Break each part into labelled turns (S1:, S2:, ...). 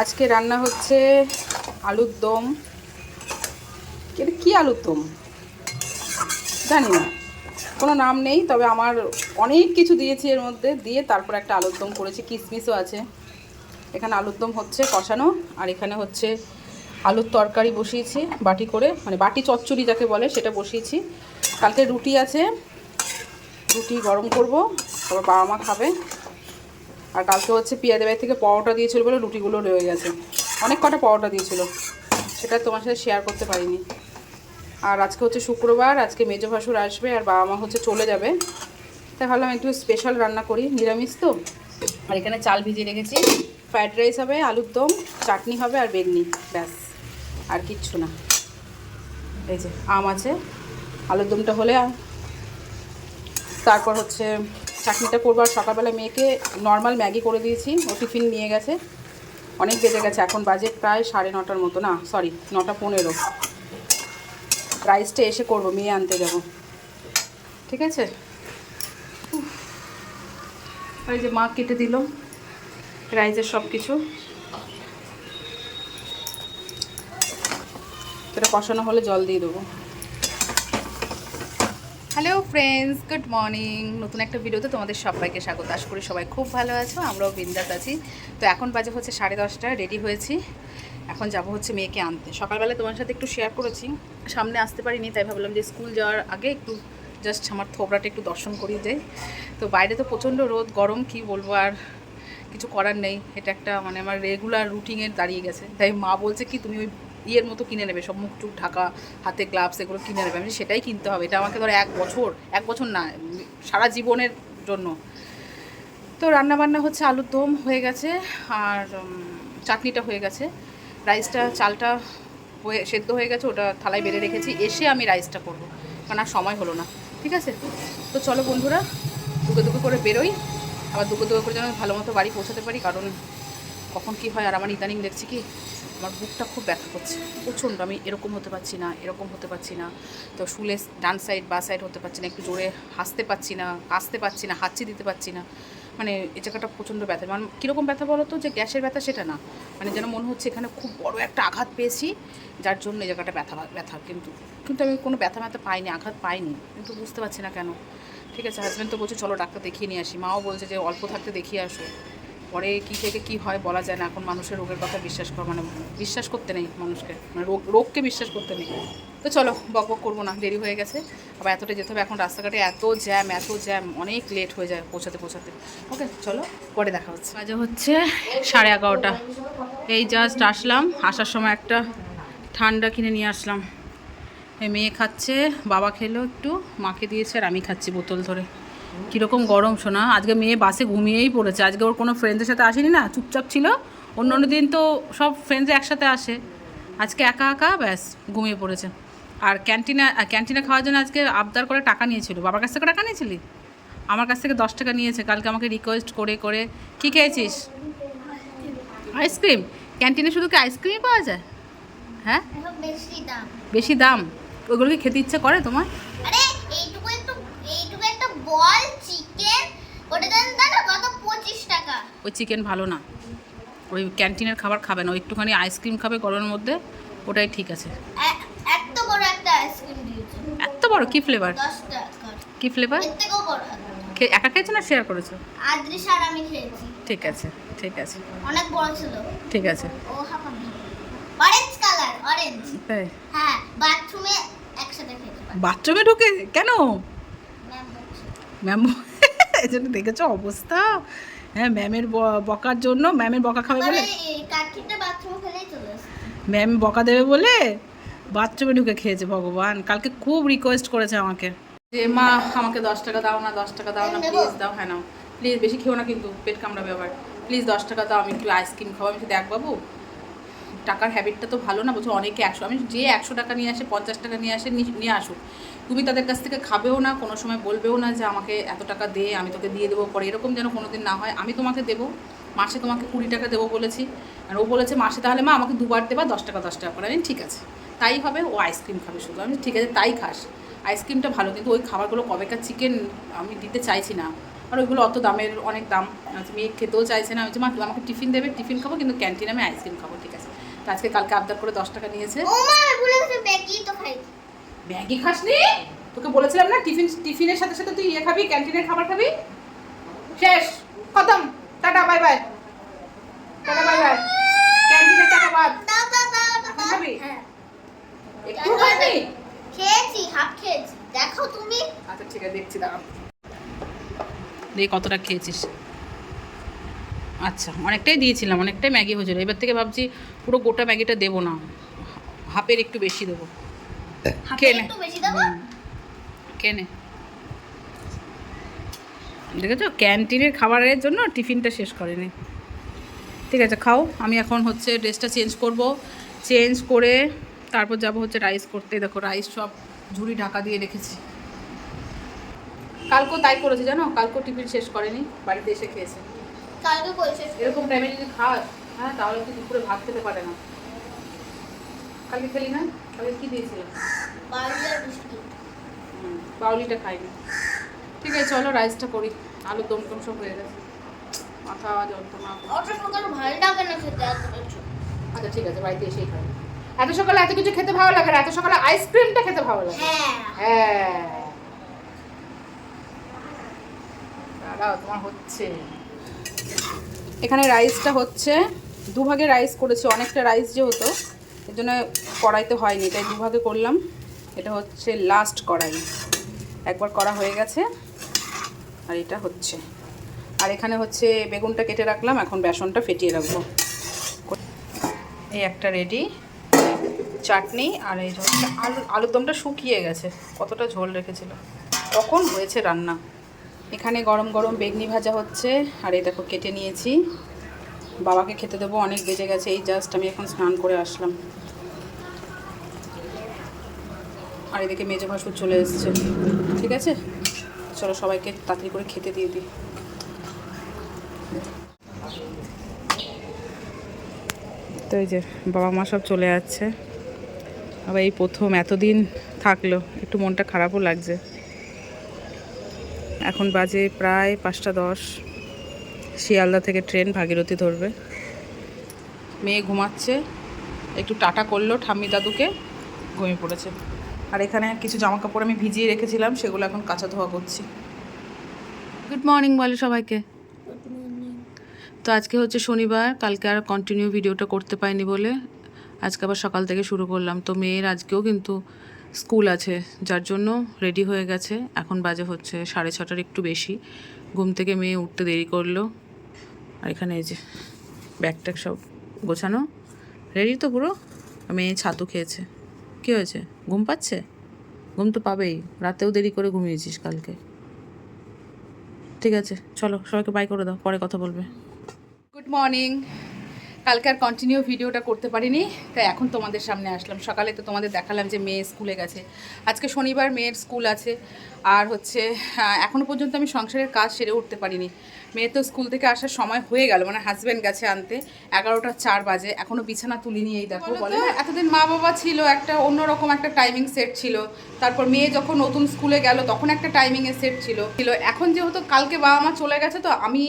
S1: আজকে রান্না হচ্ছে আলুর দম। এটা কী আলুর দম? জানি না। কোনো নাম নেই, তবে আমার অনেক কিছু দিয়েছি এর মধ্যে। দিয়ে তারপর একটা আলুর দম করেছি, কিশমিশও আছে। এখানে আলুর দম হচ্ছে কষানো, আর এখানে হচ্ছে আলুর তরকারি বসিয়েছি, বাটি করে মানে বাটি চচ্চড়ি যাকে বলে, সেটা বসিয়েছি। কালকে রুটি আছে, রুটি গরম করব, তারপর বাবা মা খাবে। আর কালকে হচ্ছে পিয়াদের বাড়ি থেকে পরোটা দিয়েছিল বলে রুটিগুলো রয়ে গেছে। অনেক কটা পরোটা দিয়েছিল। সেটা তোমার সাথে শেয়ার করতে পারিনি। আর আজকে হচ্ছে শুক্রবার, আজকে মেজো ভাসুর আসবে আর বাবা মা হচ্ছে চলে যাবে। তাই ভাবলাম একটু স্পেশাল রান্না করি, নিরামিষ তো। আর এখানে চাল ভিজিয়ে রেখেছি। ফ্রায়েড রাইস হবে, আলুর দম, চাটনি হবে আর বেগনি, ব্যাস। আর কিচ্ছু না। এই যে আম আছে, আলুর দমটা হলে তারপর হচ্ছে চাটনিটা করব। আর সকালবেলা মেয়েকে নর্মাল ম্যাগি করে দিয়েছি, ও টিফিন নিয়ে গেছে। অনেক বেজে গেছে, এখন বাজে প্রায় সাড়ে নটার মতো। না সরি নটা পনেরো। রাইসটা এসে করব, মেয়ে আনতে যাব। ঠিক আছে? ওই যে মা কেটে দিল রাইসের সব কিছু এটা কষানো হলে জল দিয়ে দেবো। হ্যালো ফ্রেন্ডস গুড মর্নিং নতুন একটা ভিডিওতে তোমাদের সবাইকে স্বাগত। আশা করি সবাই খুব ভালো আছো, আমরাও বিন্দাস আছি। তো এখন বাজে হচ্ছে সাড়ে দশটা রেডি হয়েছি। এখন যাব হচ্ছে মেয়েকে আনতে। সকালবেলা তোমার সাথে একটু শেয়ার করেছি। সামনে আসতে পারিনি, তাই ভাবলাম যে স্কুল যাওয়ার আগে একটু জাস্ট আমার থোবরাটা একটু দর্শন করিয়ে দেয় তো বাইরে তো প্রচণ্ড রোদ, গরম, কি বলব আর কিছু করার নেই। এটা একটা মানে আমার রেগুলার রুটিনের দাঁড়িয়ে গেছে। তাই মা বলছে কি, তুমি ওই ইয়ের মতো কিনে নেবে, সব মুখ টুক ঢাকা, হাতে গ্লাভস এগুলো কিনে নেবে। আমি সেটাই কিনতে হবে। এটা আমাকে ধরো এক বছর এক বছর না, সারা জীবনের জন্য। তো রান্না বান্না হচ্ছে আলুর দম হয়ে গেছে আর চাটনিটা হয়ে গেছে। রাইসটা, চালটা হয়ে, সেদ্ধ হয়ে গেছে, ওটা থালায় বেড়ে রেখেছি। এসে আমি রাইসটা করব, কারণ আর সময় হলো না, ঠিক আছে? তো চলো বন্ধুরা দুটো দুটো করে বেরোই। আবার দুটো দুটো করে যেন ভালো মতো বাড়ি পৌঁছাতে পারি, কারণ কখন কি হয় আর আমার ইদানিং দেখছি কি আমার বুকটা খুব ব্যথা করছে। প্রচণ্ড, আমি এরকম হতে পারছি না, এরকম হতে পারছি না। তো শুলে ডান সাইড বা সাইড হতে পারছি না, একটু জোরে হাসতে পারছি না কাঁচতে পারছি না, হাঁচি দিতে পারছি না। মানে এই জায়গাটা প্রচণ্ড ব্যথা। মানে কীরকম ব্যথা বলো তো? যে গ্যাসের ব্যথা সেটা না। মানে যেন মনে হচ্ছে এখানে খুব বড় একটা আঘাত পেয়েছি, যার জন্য এই জায়গাটা ব্যথা ব্যথা। কিন্তু কিন্তু আমি কোনো ব্যথা ব্যথা পাইনি, আঘাত পাইনি। কিন্তু বুঝতে পারছি না কেন। ঠিক আছে হাজব্যান্ড তো বলছে, চলো ডাক্তার দেখিয়ে নিয়ে আসি। মাও বলছে যে, অল্প থাকতে দেখিয়ে আসো। পরে কী থেকে কী হয় বলা যায় না। এখন মানুষের রোগের কথা বিশ্বাস করা মানে বিশ্বাস করতে নেই মানুষকে। মানে রোগ, রোগকে বিশ্বাস করতে নেই। তো চলো, বক বক করব না, দেরি হয়ে গেছে। আবার এতটা যেতে হবে, এখন রাস্তাঘাটে এত জ্যাম এত জ্যাম, অনেক লেট হয়ে যায় পৌঁছাতে পৌঁছাতে। ওকে চলো, পরে দেখা হচ্ছে। বাজে হচ্ছে সাড়ে এগারোটা। এই জাস্ট আসলাম, আসার সময় একটা ঠান্ডা কিনে নিয়ে আসলাম। এই মেয়ে খাচ্ছে, বাবা খেলো একটু, মাকে দিয়েছে আর আমি খাচ্ছি বোতল ধরে। কীরকম গরম শোনা আজকে মেয়ে বাসে ঘুমিয়েই পড়েছে। আজকে ওর কোনো ফ্রেন্ডের সাথে আসেনি না? চুপচাপ ছিল। অন্য অন্য দিন তো সব ফ্রেন্ডস একসাথে আসে। আজকে একা একা ব্যাস ঘুমিয়ে পড়েছে। আর ক্যান্টিনে ক্যান্টিনে খাওয়ার জন্য আজকে আবদার করে টাকা নিয়েছিল। বাবার কাছ থেকে টাকা নিয়েছিলি? আমার কাছ থেকে দশ টাকা নিয়েছে। কালকে আমাকে রিকোয়েস্ট করে করে। কী খেয়েছিস? আইসক্রিম ক্যান্টিনে শুধু কি আইসক্রিমই পাওয়া যায়? হ্যাঁ?
S2: বেশি দাম।
S1: বেশি দাম? ওগুলো কি খেতে ইচ্ছে করে তোমার?
S2: আরে এইটুকু একটু এইটুকু একটা বল চিকেন ওটা দেন দাদা কত? পঁচিশ টাকা।
S1: ওই চিকেন ভালো না। ওই ক্যান্টিনের খাবার খাবে না ওই একটুখানি আইসক্রিম খাবে গরমের মধ্যে ওটাই ঠিক আছে।
S2: এত বড় একটা আইসক্রিম দিয়েছে।
S1: এত বড়? কি ফ্লেভার কি ফ্লেভার একা খেয়েছো না শেয়ার করেছ?
S2: আর আমি খেয়েছি।
S1: ঠিক আছে ঠিক আছে।
S2: অনেক বড় ছিল।
S1: ঠিক আছে।
S2: ও অরেঞ্জ কালার অরেঞ্জ হ্যাঁ বাথরুমে একসাথে খেয়েছি।
S1: বাথরুমে ঢুকে? কেন?
S2: ম্যাম
S1: এই জন্য দেখেছ অবস্থা। হ্যাঁ ম্যামের বকার জন্য ম্যামের বকা খাবে বলে ম্যাম বকা দেবে বলে বাথরুমে ঢুকে খেয়েছে ভগবান। কালকে খুব রিকোয়েস্ট করেছে আমাকে। যে মা আমাকে দশ টাকা দাও না দশ টাকা দাও না প্লিজ দাও হ্যাঁ নাও। প্লিজ বেশি খেও না কিন্তু পেট কামড়াবে আবার। প্লিজ দশ টাকা দাও আমি একটু আইসক্রিম খাব আমি দেখ বাবু টাকার হ্যাবিটটা তো ভালো না বলছো অনেকে একশো আমি যে একশো টাকা নিয়ে আসে পঞ্চাশ টাকা নিয়ে আসে নিয়ে আসুক। তুমি তাদের কাছ থেকে খাবেও না, কোনো সময় বলবেও না যে আমাকে এত টাকা দে, আমি তোকে দিয়ে দেবো, পরে এরকম যেন কোনো দিন না হয়। আমি তোমাকে দেবো, মাসে তোমাকে কুড়ি টাকা দেবো বলেছি। আর ও বলেছে মাসে, তাহলে মা আমাকে দুবার দেবা, দশ টাকা দশ টাকা করে। আমি ঠিক আছে। তাই হবে, ও আইসক্রিম খাবে শুধু। আমি ঠিক আছে, তাই খাস। আইসক্রিমটা ভালো, কিন্তু ওই খাবারগুলো কবেকার চিকেন আমি দিতে চাইছি না। আর ওইগুলো অত দামের, অনেক দাম। মেয়ে খেতেও চাইছে না। হচ্ছে মা তুমি আমাকে টিফিন দেবে টিফিন খাব, কিন্তু ক্যান্টিনে আমি আইসক্রিম খাব, ঠিক আছে? তো আজকে কালকে আবদার করে দশ টাকা নিয়েছে
S2: ও মা আমি ভুলে গেছি ম্যাগি তো খাই
S1: ম্যাগি খাসনি? তোকে বলেছিলাম না টিফিন টিফিনের সাথে সাথে তুই ইয়ে খাবি ক্যান্টিনের খাবার খাবি? শেষ খতম tata bye bye. Tata bye bye. ক্যান্টিনের টাকা বাদ। খাবি? একটু খাবি
S2: খেয়েছি হাফ খেয়েছি। দেখো তুমি।
S1: আচ্ছা ঠিক আছে দেখছি দাঁড়া। দেখি কতটা খেয়েছিস। আচ্ছা অনেকটাই দিয়েছিলাম অনেকটাই ম্যাগি হয়েছিল। এবার থেকে ভাবছি পুরো গোটা ম্যাগিটা দেবো না। হাফের একটু বেশি দেবো। দেখেছ? ক্যান্টিনের খাবারের জন্য টিফিনটা শেষ করেনি। ঠিক আছে খাও। আমি এখন হচ্ছে ড্রেসটা চেঞ্জ করব। চেঞ্জ করে তারপর যাব হচ্ছে রাইস করতে। দেখো রাইস সব ঝুড়ি ঢাকা দিয়ে রেখেছি। কালকেও তাই করেছে জানো? কালকেও টিফিন শেষ করেনি। বাড়িতে এসে খেয়েছে। এরকম টাইমে যদি খাস হ্যাঁ তাহলে তুই দুপুরে ভাত খেতে পারে না। কালকে খেলি না? কালকে কী দিয়েছিলাম? বাউলিটা খাইনি। ঠিক আছে চলো রাইসটা করি। আলু দম টম সব হয়ে গেছে। মাথা যন্ত্রণা।
S2: অত সকাল ভালো লাগে না খেতে
S1: আচ্ছা ঠিক আছে বাড়িতে এসেই খাব। এত সকালে এত কিছু খেতে ভালো লাগে না এত সকালে আইসক্রিমটা খেতে ভালো লাগে।
S2: হ্যাঁ।
S1: হ্যাঁ। দাঁড়াও তোমার হচ্ছে। এখানে রাইসটা হচ্ছে। দুভাগে রাইস করেছি অনেকটা রাইস যেহেতু। এর জন্য কড়াইতে হয়নি, তাই দুভাগে করলাম। এটা হচ্ছে লাস্ট কড়াই। একবার করা হয়ে গেছে, আর এটা হচ্ছে। আর এখানে হচ্ছে বেগুনটা কেটে রাখলাম, এখন বেসনটা ফেটিয়ে রাখব। এই একটা রেডি চাটনি, আর এই হচ্ছে আলু, আলুর দমটা শুকিয়ে গেছে, কতটা ঝোল রেখেছিল। কখন হয়েছে রান্না? এখানে গরম গরম বেগনি ভাজা হচ্ছে, আর এই দেখো কেটে নিয়েছি। বাবাকে খেতে দেবো, অনেক বেজে গেছে, এই জাস্ট আমি এখন স্নান করে আসলাম। আর এদিকে মেজে ভাসুর চলে এসছে, ঠিক আছে? চলো সবাইকে তাড়াতাড়ি করে খেতে দিয়ে দিই। তো এই যে বাবা মা সব চলে যাচ্ছে, আবার এই প্রথম এতদিন থাকল, একটু মনটা খারাপও লাগছে। এখন বাজে প্রায় পাঁচটা দশ। শিয়ালদা থেকে ট্রেন ভাগীরথী ধরবে। মেয়ে ঘুমাচ্ছে। একটু টাটা করল ঠাম্মি দাদুকে ঘুমিয়ে পড়েছে। আর এখানে কিছু জামা কাপড় আমি ভিজিয়ে রেখেছিলাম সেগুলো এখন কাঁচা ধোয়া করছি। গুড মর্নিং বলে সবাইকে। তো আজকে হচ্ছে শনিবার কালকে আর কন্টিনিউ ভিডিওটা করতে পাইনি বলে আজকে আবার সকাল থেকে শুরু করলাম। তো মেয়ের আজকেও কিন্তু স্কুল আছে যার জন্য রেডি হয়ে গেছে। এখন বাজে হচ্ছে সাড়ে ছটার একটু বেশি। ঘুম থেকে মেয়ে উঠতে দেরি করল। আর এখানে এই যে ব্যাগ ট্যাগ সব গোছানো। রেডি তো পুরো? মেয়ে ছাতু খেয়েছে। কী হয়েছে? ঘুম পাচ্ছে? ঘুম তো পাবেই। রাতেও দেরি করে ঘুমিয়েছিস কালকে। ঠিক আছে, চলো সবাইকে বাই করে দাও, পরে কথা বলবে। গুড মর্নিং কালকে আর কন্টিনিউ ভিডিওটা করতে পারিনি তাই এখন তোমাদের সামনে আসলাম। সকালে তো তোমাদের দেখালাম যে মেয়ে স্কুলে গেছে। আজকে শনিবার মেয়ের স্কুল আছে আর হচ্ছে আহ, এখনও পর্যন্ত আমি সংসারের কাজ সেরে উঠতে পারিনি। মেয়ে তো স্কুল থেকে আসার সময় হয়ে গেল মানে হাজব্যান্ড গেছে আনতে এগারোটা চার বাজে এখনও বিছানা তুলিনি এই দেখো বলে এতদিন মা বাবা ছিল একটা অন্যরকম একটা টাইমিং সেট ছিল। তারপর মেয়ে যখন নতুন স্কুলে গেল তখন একটা টাইমিংয়ে সেট ছিল। ছিল। এখন যেহেতু কালকে বাবা মা চলে গেছে তো আমি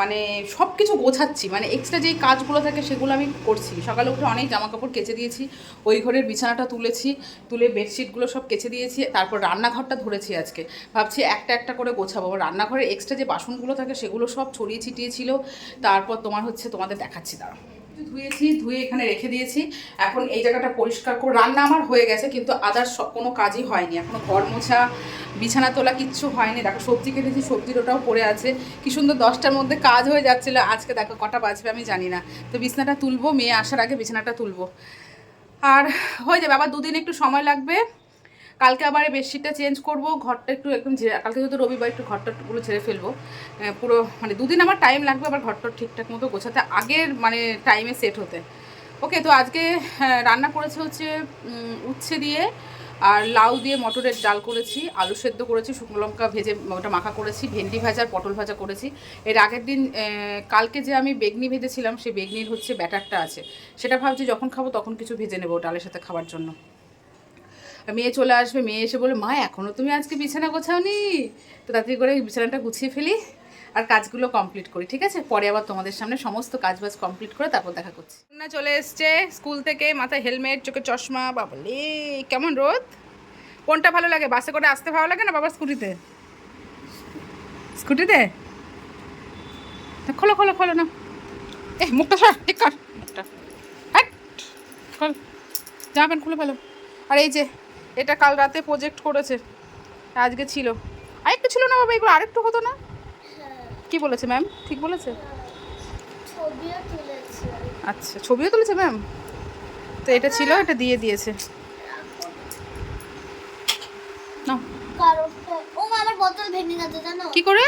S1: মানে সব কিছু গোছাচ্ছি। মানে এক্সট্রা যেই কাজগুলো থাকে সেগুলো আমি করছি। সকালে উঠে অনেক জামা কাপড় কেচে দিয়েছি, ওই ঘরের বিছানাটা তুলেছি, তুলে বেডশিটগুলো সব কেচে দিয়েছি, তারপর রান্নাঘরটা ধরেছি আজকে। ভাবছি একটা একটা করে গোছাবো। রান্নাঘরের এক্সট্রা যে বাসনগুলো থাকে সেগুলো সব ছড়িয়ে ছিটিয়ে ছিল। তারপর তোমার হচ্ছে তোমাদের দেখাচ্ছি, দাঁড়াও। ধুয়েছি, ধুয়ে এখানে রেখে দিয়েছি। এখন এই জায়গাটা পরিষ্কার করে রান্না আমার হয়ে গেছে, কিন্তু আদার সব কোনো কাজই হয়নি। এখনও ঘর মোছা, বিছানা তোলা কিচ্ছু হয়নি। দেখো সবজি কেটেছি, সবজির ওটাও পড়ে আছে। কি সুন্দর দশটার মধ্যে কাজ হয়ে যাচ্ছিল। আজকে দেখো কটা বাজবে আমি জানি না। তো বিছানাটা তুলবো, মেয়ে আসার আগে বিছানাটা তুলবো। আর হয়ে যাবে, আবার দুদিন একটু সময় লাগবে। কালকে আবার বেডশিটটা চেঞ্জ করব, ঘরটা একটু একদম ঝেড়ে কালকে যেহেতু রবিবার একটু ঘরটা পুরো ঝেড়ে ফেলব। পুরো মানে দুদিন আমার টাইম লাগবে আবার ঘরটা ঠিকঠাক মতো গোছাতে, আগের মানে টাইমে সেট হতে। ওকে তো আজকে রান্না করেছে হচ্ছে উচ্ছে দিয়ে আর লাউ দিয়ে মটরের ডাল করেছি, আলু সেদ্ধ করেছি, শুকনো লঙ্কা ভেজে ওটা মাখা করেছি, ভেন্ডি ভাজা, পটল ভাজা করেছি। এর আগের দিন কালকে যে আমি বেগনি ভেজেছিলাম, সেই বেগনির হচ্ছে ব্যাটারটা আছে। সেটা ভাবছি যখন খাব তখন কিছু ভেজে নেব ডালের সাথে খাওয়ার জন্য। মেয়ে চলে আসবে, মেয়ে এসে বলে মা এখনও তুমি আজকে বিছানা গোছাওনি? তো তাড়াতাড়ি করে বিছানাটা গুছিয়ে ফেলি আর কাজগুলো কমপ্লিট করি, ঠিক আছে? পরে আবার তোমাদের সামনে সমস্ত কাজ বাজ কমপ্লিট করে তারপর দেখা করছি। না চলে এসছে, স্কুল থেকে মাথায় হেলমেট, চোখে চশমা, বাবলে, কেমন রোদ? কোনটা ভালো লাগে, বাসে করে আসতে ভালো লাগে না বাবার স্কুটিতে? স্কুটিতে? খোলো খোলো খোলো না। এ, মুখটা সর, ঠিক কর। মুখটা। জামা খুলে ফেলো। আর এই যে এটা কাল রাতে প্রজেক্ট করেছে। আজকে ছিল। আরেকটু ছিল না বাবা এগুলো আরেকটু হতো না? কি বলেছে ম্যাম ঠিক বলেছে? আচ্ছা ছবিও তুলেছে ম্যাম তো এটা ছিল এটা দিয়ে দিয়েছে। না
S2: কারণটা ও মা, আমার বোতল ভেঙে গেছে জানো?
S1: কি করে?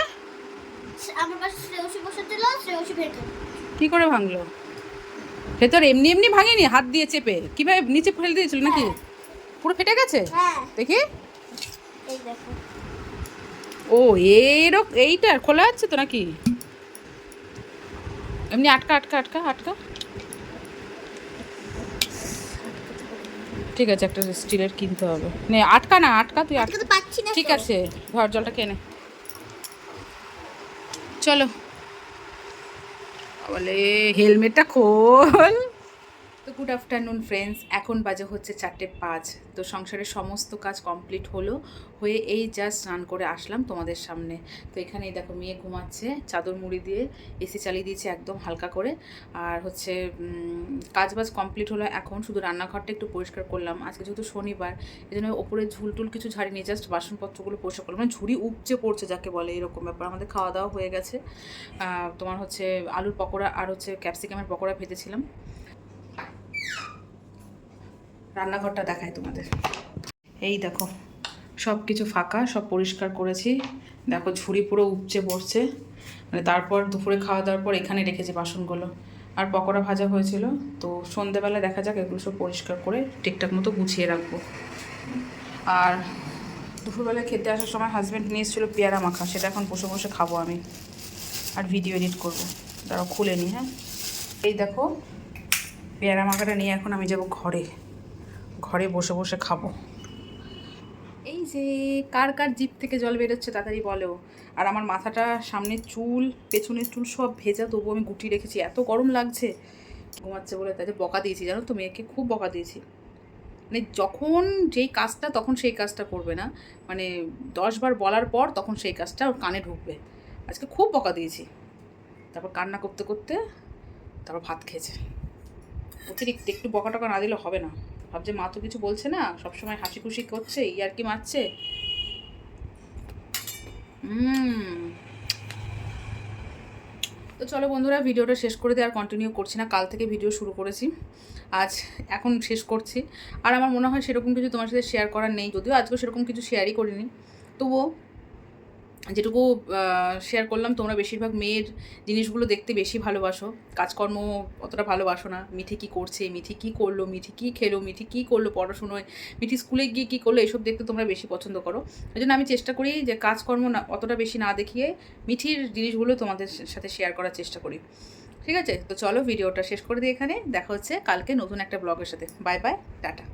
S2: আমার পাশে শ্রেয়সী বসেছিল শ্রেয়সী ভেঙে
S1: কি করে ভাঙলো? ভেতর এমনি এমনি ভাঙেনি হাত দিয়ে চেপে। কীভাবে নিচে ফেলে দিয়েছিল নাকি? পুরো ফেটে গেছে?
S2: হ্যাঁ।
S1: দেখি।
S2: এই দেখো।
S1: ও এরক এইটা খোলা আছে তো নাকি? এমনি আটকা আটকা আটকা আটকা। ঠিক আছে একটা স্টিলের কিনতে হবে। নে আটকা না আটকা তুই আটকা।
S2: পাচ্ছি না
S1: ঠিক আছে ঘর জলটা কেনে চলো। বলে হেলমেটটা খোল। গুড আফটারনুন ফ্রেন্ডস এখন বাজে হচ্ছে চারটে পাঁচ। তো সংসারের সমস্ত কাজ কমপ্লিট হলো, হয়ে এই জাস্ট স্নান করে আসলাম তোমাদের সামনে। তো এখানেই দেখো মেয়ে ঘুমাচ্ছে, চাদর মুড়ি দিয়ে এসি চালিয়ে দিয়েছে একদম হালকা করে। আর হচ্ছে কাজ বাজ কমপ্লিট হলো এখন। শুধু রান্নাঘরটা একটু পরিষ্কার করলাম। আজকে যেহেতু শনিবার এই জন্য ওপরে ঝুল টুল কিছু ঝাড়িনি জাস্ট বাসনপত্রগুলো পরিষ্কার করলাম। মানে ঝুড়ি উপচে পড়ছে যাকে বলে এরকম ব্যাপার। আমাদের খাওয়া দাওয়া হয়ে গেছে। তোমার হচ্ছে আলুর পকোড়া আর হচ্ছে ক্যাপসিকামের পকোড়া ভেজেছিলাম। রান্নাঘরটা দেখায় তোমাদের। এই দেখো, সব কিছু ফাঁকা, সব পরিষ্কার করেছি। দেখো, ঝুড়ি পুরো উপচে পড়ছে। মানে তারপর দুপুরে খাওয়া দাওয়ার পর এখানে রেখেছি বাসনগুলো। আর পকোড়া ভাজা হয়েছিল। তো সন্ধেবেলা দেখা যাক, এগুলো সব পরিষ্কার করে ঠিকঠাক মতো গুছিয়ে রাখব। আর দুপুরবেলা খেতে আসার সময় হাজব্যান্ড নিয়ে এসেছিল পেয়ারা মাখা। সেটা এখন বসে বসে খাব আমি। আর ভিডিও এডিট করব। তারাও খুলে নি হ্যাঁ? এই দেখো, পেয়ারা মাখাটা নিয়ে এখন আমি যাব ঘরে। ঘরে বসে বসে খাব। এই যে কার কার জিপ থেকে জল বেরোচ্ছে তাড়াতাড়ি বলো। আর আমার মাথাটা, সামনে চুল, পেছনের চুল সব ভেজা তবু আমি গুটি রেখেছি। এত গরম লাগছে। ঘুমাচ্ছে বলে তাদের বকা দিয়েছি, জানো তো? মেয়েকে খুব বকা দিয়েছি। মানে যখন যেই কাজটা, তখন সেই কাজটা করবে না। মানে দশবার বলার পর তখন সেই কাজটা ওর কানে ঢুকবে। আজকে খুব বকা দিয়েছি। তারপর কান্না করতে করতে তারপর ভাত খেয়েছে। অতিরিক্ত একটু বকা টকা না দিলে হবে না। ভাবছে, মা তো কিছু বলছে না, সবসময় হাসি খুশি করছে, ইয়ার কি মারছে? তো চলো বন্ধুরা, ভিডিওটা শেষ করে দিয়ে আর কন্টিনিউ করছি না। কাল থেকে ভিডিও শুরু করেছি। আজ এখন শেষ করছি। আর আমার মনে হয় সেরকম কিছু তোমার সাথে শেয়ার করার নেই, যদিও আজকে সেরকম কিছু শেয়ারই করিনি। তবুও যেটুকু শেয়ার করলাম, তোমরা বেশিরভাগ মেয়ের জিনিসগুলো দেখতে বেশি ভালোবাসো। কাজকর্ম অতটা ভালোবাসো না। মিঠি কী করছে, মিঠি কী করল, মিঠি কী খেলো, মিঠি কী করল পড়াশুনোয়, মিঠি স্কুলে গিয়ে কী করল, এসব দেখতে তোমরা বেশি পছন্দ করো। ওই জন্য আমি চেষ্টা করি যে কাজকর্ম না, অতটা বেশি না দেখিয়ে মিঠির জিনিসগুলো তোমাদের সাথে শেয়ার করার চেষ্টা করি। ঠিক আছে? তো চলো ভিডিওটা শেষ করে দিই এখানে। দেখা হচ্ছে কালকে নতুন একটা ব্লগের সাথে। Bye bye tata.